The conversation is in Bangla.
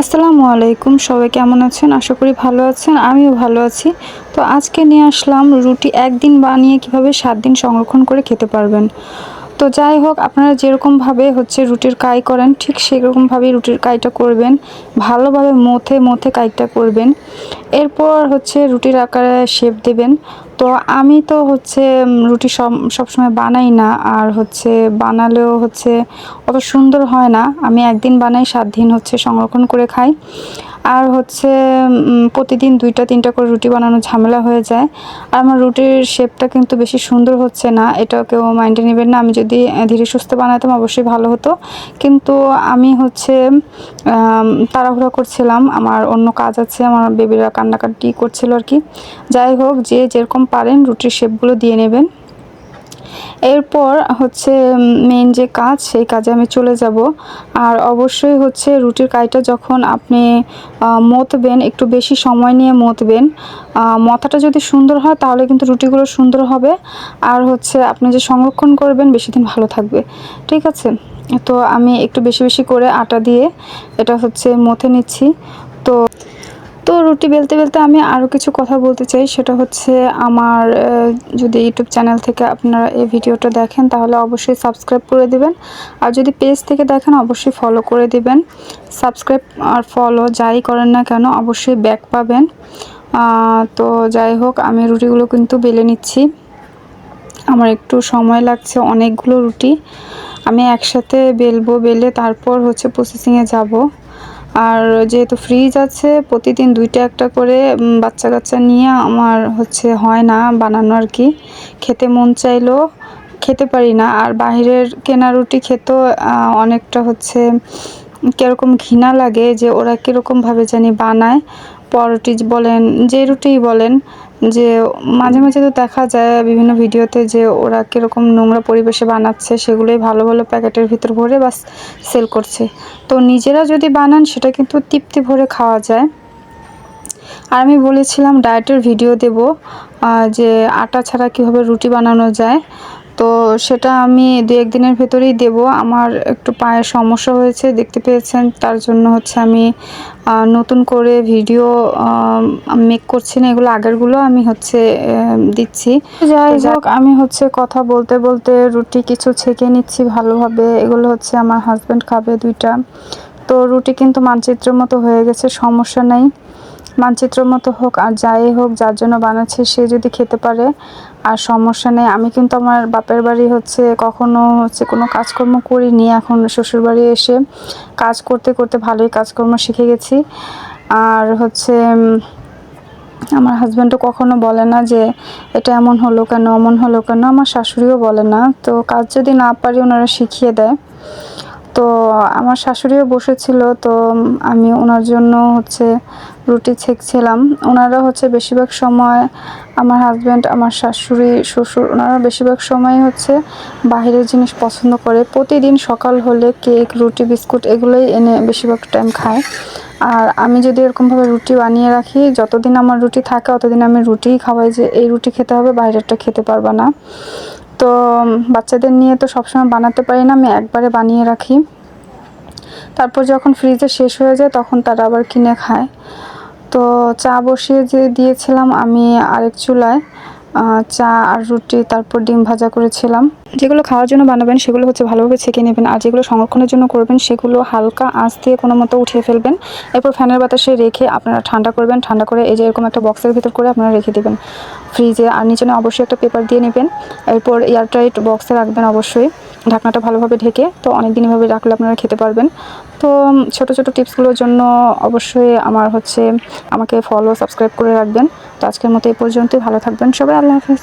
আসসালামু আলাইকুম, সবাই কেমন আছেন? আশা করি ভালো আছেন, আমিও ভালো আছি। তো আজকে নিয়ে আসলাম রুটি একদিন বানিয়ে কীভাবে সাত দিন সংরক্ষণ করে খেতে পারবেন। তো যাই হোক, আপনারা যেরকমভাবে হচ্ছে রুটির কাই করেন, ঠিক সেরকমভাবেই রুটির কাইটা করবেন। ভালোভাবে মথে মথে কাইটা করবেন। এরপর হচ্ছে রুটির আকারে শেপ দেবেন। তো আমি তো হচ্ছে রুটি সব, সবসময় বানাই না। আর হচ্ছে বানালেও হচ্ছে অত সুন্দর হয় না। আমি একদিন বানাই সাত দিন হচ্ছে সংরক্ষণ করে খাই। আর হচ্ছে প্রতিদিন দুইটা, তিনটা করে রুটি বানানো ঝামেলা হয়ে যায়। আর আমার রুটির শেপটা কিন্তু বেশি সুন্দর হচ্ছে না। এটা কেউ মাইন্ডে নেবেন না। আমি যদি ধীরে সুস্থ বানাতাম অবশ্যই ভালো হতো। কিন্তু আমি হচ্ছে তাড়াহুড়া করছিলাম। আমার অন্য কাজ আছে। আমার বেবিরা কান্নাকাটি করছিল আর কি। যাই হোক, যে যেরকম পারেন রুটির শেপগুলো দিয়ে নেবেন। এরপর হচ্ছে মেন যে কাজ, সেই কাজে আমি চলে যাব। আর অবশ্যই হচ্ছে রুটির কাইটা যখন আপনি মতবেন, একটু বেশি সময় নিয়ে মতবেন মথাটা যদি সুন্দর হয়, তাহলে কিন্তু রুটিগুলো সুন্দর হবে। আর হচ্ছে আপনি যে সংরক্ষণ করবেন, বেশি দিন ভালো থাকবে। ঠিক আছে? তো আমি একটু বেশি বেশি করে আটা দিয়ে এটা হচ্ছে মথে নিচ্ছি। তো তো রুটি বেলতে বেলতে আমি আরও কিছু কথা বলতে চাই। সেটা হচ্ছে আমার যদি ইউটিউব চ্যানেল থেকে আপনারা এই ভিডিওটা দেখেন, তাহলে অবশ্যই সাবস্ক্রাইব করে দিবেন। আর যদি পেজ থেকে দেখেন, অবশ্যই ফলো করে দিবেন। সাবস্ক্রাইব আর ফলো যাই করেন না কেন, অবশ্যই ব্যাক পাবেন। তো যাই হোক, আমি রুটিগুলো কিন্তু বেলে নিচ্ছি। আমার একটু সময় লাগছে অনেকগুলো রুটি। আমি একসাথে বেলবো, বেলে তারপর হচ্ছে প্রসেসিংয়ে যাব। আর যেহেতু ফ্রিজ আছে, প্রতিদিন দুইটা একটা করে বাচ্চা কাচ্চা নিয়ে আমার হচ্ছে হয় না বানানো আর কি। খেতে মন চাইলো খেতে পারি না। আর বাহিরের কেনা রুটি খেতেও অনেকটা হচ্ছে কীরকম ঘৃণা লাগে যে ওরা কীরকমভাবে জানি বানায়। পরোটি বলেন, যে রুটিই বলেন, যে মাঝে মাঝে তো দেখা যায় বিভিন্ন ভিডিওতে যে ওরা কীরকম নোংরা পরিবেশে বানাচ্ছে, সেগুলোই ভালো ভালো প্যাকেটের ভিতর ভরে বাস সেল করছে। তো নিজেরা যদি বানান, সেটা কিন্তু তৃপ্তি ভরে খাওয়া যায়। আর আমি বলেছিলাম, ডায়েটের ভিডিও দেব যে আটা ছাড়া কীভাবে রুটি বানানো যায়। তো সেটা আমি দু একদিনের ভেতরেই দেব। আমার একটু পায়ের সমস্যা হয়েছে দেখতে পেয়েছেন। তার জন্য হচ্ছে আমি নতুন করে ভিডিও মেক করছি না। এগুলো আগেরগুলো আমি হচ্ছে দিচ্ছি। যাই হোক আমি হচ্ছে কথা বলতে বলতে রুটি কিছু ছেঁকে নিচ্ছি ভালোভাবে। এগুলো হচ্ছে আমার হাজব্যান্ড খাবে দুইটা। তো রুটি কিন্তু মানচিত্রের মতো হয়ে গেছে সমস্যা নেই। মানচিত্র মতো হোক আর যাই হোক যার জন্য বানাচ্ছে সে যদি খেতে পারে। আর সমস্যা নেই। আমি কিন্তু আমার বাপের বাড়ি হচ্ছে কখনো হচ্ছে কোনো কাজকর্ম করিনি। এখন শ্বশুর বাড়ি এসে কাজ করতে করতে ভালোই কাজকর্ম শিখে গেছি। আর হচ্ছে আমার হাজব্যান্ডও কখনো বলে না যে এটা এমন হলো কেন, অমন হলো কেন। আমার শাশুড়িও বলে না। তো কাজ যদি না পারি ওনারা শিখিয়ে দেয়। তো আমার শাশুড়িও বসেছিল। তো আমি ওনার জন্য হচ্ছে রুটি ছেঁকছিলাম। ওনারা হচ্ছে বেশিরভাগ সময় আমার হাজব্যান্ড আমার শাশুড়ি, শ্বশুর, ওনারা বেশিরভাগ সময় হচ্ছে বাইরের জিনিস পছন্দ করে। প্রতিদিন সকাল হলে কেক রুটি, বিস্কুট এগুলোই এনে বেশিরভাগ টাইম খায়। আর আমি যদি এরকমভাবে রুটি বানিয়ে রাখি, যতদিন আমার রুটি থাকে ততদিন আমি রুটিই খাওয়াই যে এই রুটি খেতে হবে, বাইরেরটা খেতে পারবা না। তো বাচ্চাদের নিয়ে তো সবসময় বানাতে পারি না, আমি একবারে বানিয়ে রাখি। তারপর যখন ফ্রিজে শেষ হয়ে যায়, তখন তারা আবার কিনে খায়। তো চা বসিয়ে যে দিয়েছিলাম আমি আরেক চুলায় চা আর রুটি, তারপর ডিম ভাজা করেছিলাম। যেগুলো খাওয়ার জন্য বানাবেন সেগুলো হচ্ছে ভালোভাবে ছেঁকে নেবেন আর যেগুলো সংরক্ষণের জন্য করবেন সেগুলো হালকা আঁচ দিয়ে কোনো মতো উঠিয়ে ফেলবেন। এরপর ফ্যানের বাতাসে রেখে আপনারা ঠান্ডা করবেন, ঠান্ডা করে এই যে এরকম একটা বক্সের ভিতর করে আপনারা রেখে দেবেন ফ্রিজে। আর নিচে অবশ্যই একটা পেপার দিয়ে নেবেন। এরপর এয়ারটাইট বক্সে রাখবেন অবশ্যই। ঢাকনাটা ভালোভাবে ঢেকে, তো অনেক দিন এভাবে রাখলে আপনারা খেতে পারবেন। তো ছোট ছোট টিপসগুলোর জন্য অবশ্যই আমার হচ্ছে, আমাকে ফলো সাবস্ক্রাইব করে রাখবেন। তো আজকের মতো এই পর্যন্তই, ভালো থাকবেন সবাই, আল্লাহ হাফিজ।